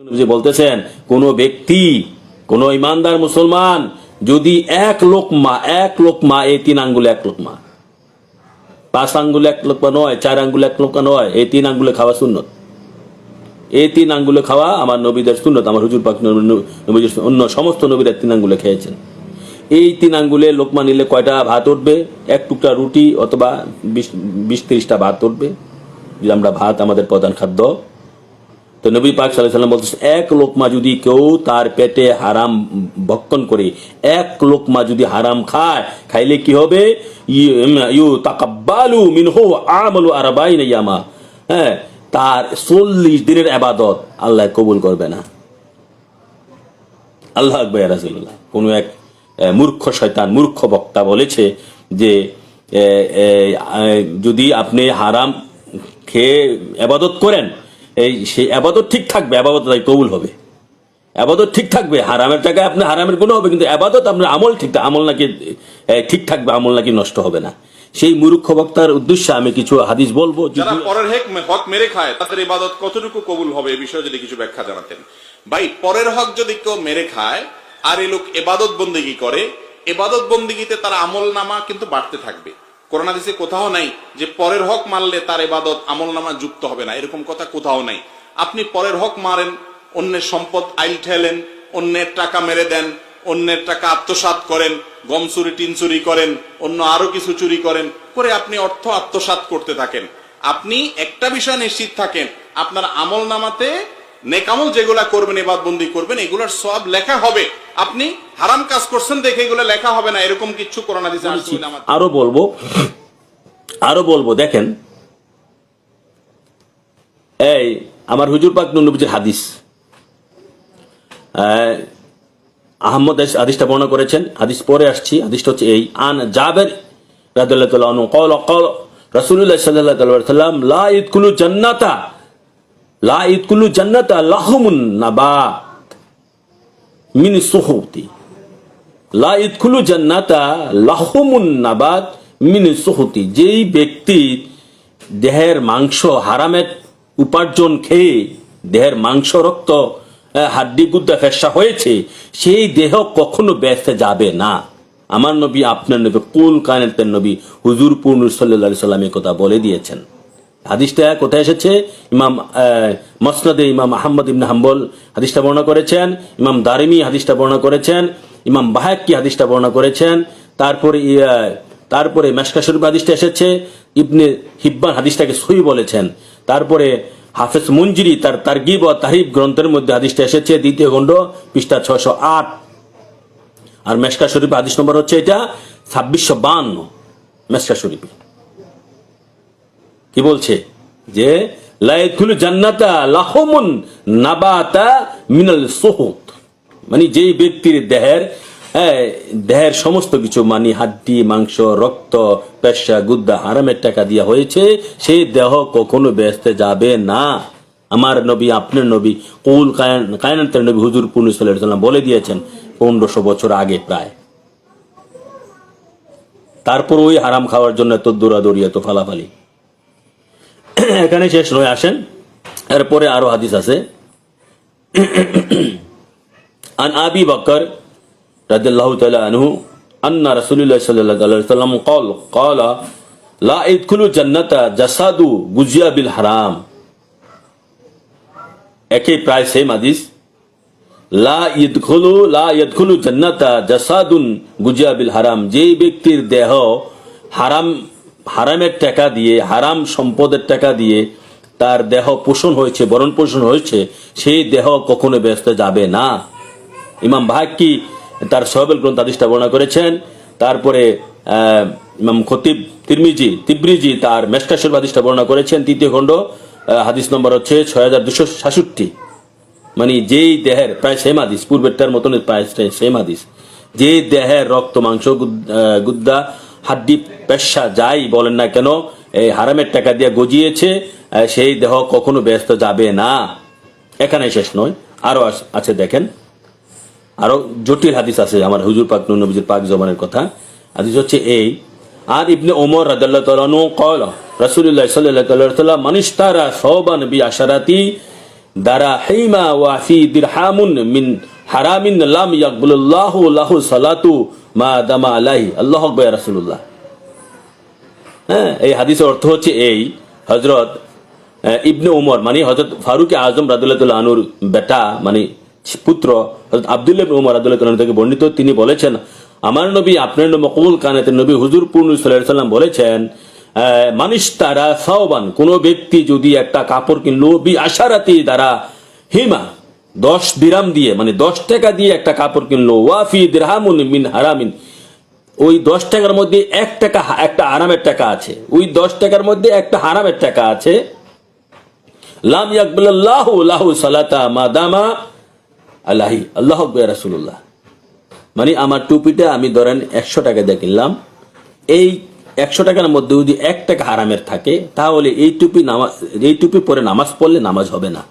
যে বলতেছেন, কোন ব্যক্তি, কোন ইমানদার মুসলমান যদি এক লোকমা এক লোকমা, এই তিন আঙ্গুলে এক লোকমা। পাঁচ আঙ্গুলে এক লোকমা নয়, চার আঙ্গুলে এক লোকমা নয়, এই তিন আঙ্গুলে খাওয়া সুন্নত। এই তিন আঙ্গুলে খাওয়া আমার নবীদের সুন্নত, আমার হুজুর নবী- নবীদের অন্য সমস্ত নবীরা তিন আঙ্গুলে খেয়েছেন। এই তিন আঙ্গুলে লোকমা নিলে কয়টা ভাত উঠবে? এক টুকরা রুটি অথবা বিশ বিশ ত্রিশটা ভাত উঠবে। যদি আমরা ভাত আমাদের প্রধান খাদ্য তো নবী পাক সাল্লাম বলতেছে এক লোকমা যদি কেউ তার পেটে হারাম ভক্ষণ করে, এক লোকমা যদি হারাম খায়, খাইলে কি হবে? হ্যাঁ তার চল্লিশ দিনের আবাদত আল্লাহ কবুল করবে না। আল্লাহ আকবর রাসুল্লাহ কোন এক মূর্খ শয়তান, মূর্খ বক্তা বলেছে যে যদি আপনি হারাম খেয়ে আবাদত করেন এই, সেই আবাদত ঠিক থাকবে, আবাদত তাই কবুল হবে। আবাদত ঠিক থাকবে, হারামের জায়গায় আপনি হারামের গুণ হবে, কিন্তু আবাদত আপনার আমল ঠিক আমল নাকি ঠিক থাকবে, আমল নাকি নষ্ট হবে না। সেই মূর্খ বক্তার উদ্দেশ্যে আমি কিছু হাদিস বলব যারা পরের হেক হক মেরে খায়, তাদের ইবাদত কতটুকু কবুল হবে, এ বিষয়ে যদি কিছু ব্যাখ্যা জানাতেন। ভাই, পরের হক যদি কেউ মেরে খায়, আর এই লোক এবাদত বন্দিগি করে? এবাদত বন্দিগিতে তার আমল নামা কিন্তু বাড়তে থাকবে। করোনা দেশে কোথাও নাই যে পরের হক মারলে তার এবাদত আমল নামা যুক্ত হবে না। এরকম কথা কোথাও নাই। আপনি পরের হক মারেন, অন্যের সম্পদ আইল ঠেলেন, অন্যের টাকা মেরে দেন, অন্যের টাকা আত্মসাৎ করেন, গম চুরি, টিন চুরি করেন, অন্য আরও কিছু চুরি করেন, করে আপনি অর্থ আত্মসাৎ করতে থাকেন। আপনি একটা বিষয় নিশ্চিত থাকেন, আপনার আমল নামাতে নেকামল যেগুলা করবেন এবাদবন্দি করবেন এগুলোর সব লেখা হবে। আপনি হারাম কাজ করছেন দেখে এগুলো লেখা হবে না এরকম কিছু করোনা দিচ্ছে আরও বলব আরও বলব দেখেন। এই আমার হুজুর পাক নুনুবজির হাদিস। আহমদ হাদিসটা বর্ণনা করেছেন। হাদিস পরে আসছি। হাদিসটা হচ্ছে এই আন জাবের রাদুল্লাহ তাল্লাহ কল কল রসুল্লাহ সাল্লাহ তাল্লাম লা ইদকুলু জান্নাতা লা লাহমুন মিন সুহতি। লা লাহমুন নাবাত মিন সুহতি। যেই ব্যক্তি দেহের মাংস হারামের উপার্জন খেয়ে দেহের মাংস, রক্ত হাড্ডি, গুদ্দা, ফেসা হয়েছে, সেই দেহ কখনো ব্যস্তে যাবে না। আমার নবী, আপনার নবী, কুল কানের নবী হুজুর পূর্ণ সাল্লা সাল্লামের কথা বলে দিয়েছেন। হাদিসটা কোথায় এসেছে? ইমাম মসনদে ইমাম আহমদ ইবনে হাম্বল হাদিসটা বর্ণনা করেছেন, ইমাম দারিমি হাদিসটা বর্ণনা করেছেন, ইমাম বাহাক্কি হাদিসটা বর্ণনা করেছেন, তারপরে তারপরে মেশকা শরীফ হাদিসটা এসেছে, ইবনে হিব্বান হাদিসটাকে সই বলেছেন, তারপরে হাফেজ মঞ্জিরি তার তারগিব ও তাহিব গ্রন্থের মধ্যে হাদিসটা এসেছে, দ্বিতীয় খণ্ড, পৃষ্ঠা ছয়শো আট। আর মেশকা শরীফ হাদিস নম্বর হচ্ছে এটা ছাব্বিশশো বান্ন, মেশকা শরীফে। কি বলছে? যে লাইকুল জান্নাতা লাহমুন নাবাতা মিনাল সুহুত। মানে যেই ব্যক্তির দেহের হ্যাঁ, দেহের সমস্ত কিছু মানে হাড্ডি মাংস রক্ত পেশা গুদ্দা হারামের টাকা দিয়া হয়েছে সেই দেহ কখনো বেচতে যাবে না। আমার নবী আপনার নবী কুল কায়ন কায়নাতের নবী হুজুর পূর্ণ সাল্লাম বলে দিয়েছেন পনেরোশো বছর আগে প্রায়। তারপর ওই হারাম খাওয়ার জন্য এত দৌড়াদৌড়ি এত ফালাফালি। এখানে শেষ নয় আসেন এরপরে আরো হাদিস আছে আন আবি বকর রাদিয়াল্লাহু তাআলা আনহু আন্না রাসূলুল্লাহ সাল্লাল্লাহু আলাইহি ওয়াসাল্লাম قال قال لا يدخل জান্নাতা জাসাদু গুজিয়া বিল হারাম একই প্রায় সেম হাদিস লা ইদখুলু লা ইদখুলু জান্নাতা জাসাদুন গুজিয়া বিল হারাম যেই ব্যক্তির দেহ হারাম হারামের টাকা দিয়ে, হারাম সম্পদের টাকা দিয়ে তার দেহ পোষণ হয়েছে, বরণ পোষণ হয়েছে, সেই দেহ কখনো ব্যস্ত যাবে না। ইমাম ভাক্কি তার সহবেল গ্রন্থ বর্ণনা করেছেন। তারপরে ইমাম খতিব তিরমিজি, তিব্রিজি তার মেসকাশর আদিষ্টা বর্ণনা করেছেন। তৃতীয় খণ্ড হাদিস নম্বর হচ্ছে ছয় হাজার দুশো সাতষট্টি। মানে যেই দেহের, প্রায় সেম হাদিস, পূর্বেরটার মতন প্রায় সেম হাদিস। যে দেহের রক্ত, মাংস, গুদ- গুদ্দা হাড্ডি পেশা যাই বলেন না কেন, এই হারামের টাকা দিয়ে গজিয়েছে সেই দেহ কখনো ব্যস্ত যাবে না। এখানে শেষ নয়। আরও আছে দেখেন। আরও জটিল হাদিস আছে আমার হুজুর পাক নবীজির পাক জমানের কথা। হাদিস হচ্ছে এই আর ইবনে ওমর রাজাল্লাহ তালু কল রাসুল্লাহ সাল্লাহ তাল্লাহ মানুষ তারা সবান বি আশারাতি দ্বারা হেইমা ওয়াফি দিরহামুন মিন হারামিন লাম ইয়াকবুল্লাহ লাহু সালাতু মা দামা আলাইহি, আল্লাহু আকবার রাসূলুল্লাহ। হ্যাঁ এই হাদিসের অর্থ হচ্ছে এই হজরত ইবনে উমর মানে হজরত ফারুক আজম রাদুল্লাহ আনুর বেটা মানে পুত্র হজরত আবদুল্লাহ উমর রাদুল্লাহ থেকে বর্ণিত, তিনি বলেছেন, আমার নবী, আপনার মকবুল কানাতের নবী হুজুর পূর্ণ সাল্লাম বলেছেন মানিস তারা সাওবান, কোন ব্যক্তি যদি একটা কাপড় কিনলো বি আশারাতি দ্বারা হিমা দশ দিরাম দিয়ে মানে দশ টাকা দিয়ে একটা কাপড় কিনলো। ওয়াফি দিরহামুন মিন হারামিন। ওই দশ টাকার মধ্যে এক টাকা একটা আরামের টাকা আছে। ওই দশ টাকার মধ্যে একটা হারামের টাকা আছে। লাম ইয়াকবুল্লাহ লাহু সালাতা মাদামা আল্লাহি আল্লাহ রাসুল্লাহ মানে আমার টুপিটা আমি ধরেন একশো টাকা দিয়ে কিনলাম। এই একশো টাকার মধ্যে যদি এক টাকা হারামের থাকে, তাহলে এই টুপি নামাজ এই টুপি পরে নামাজ পড়লে নামাজ হবে না।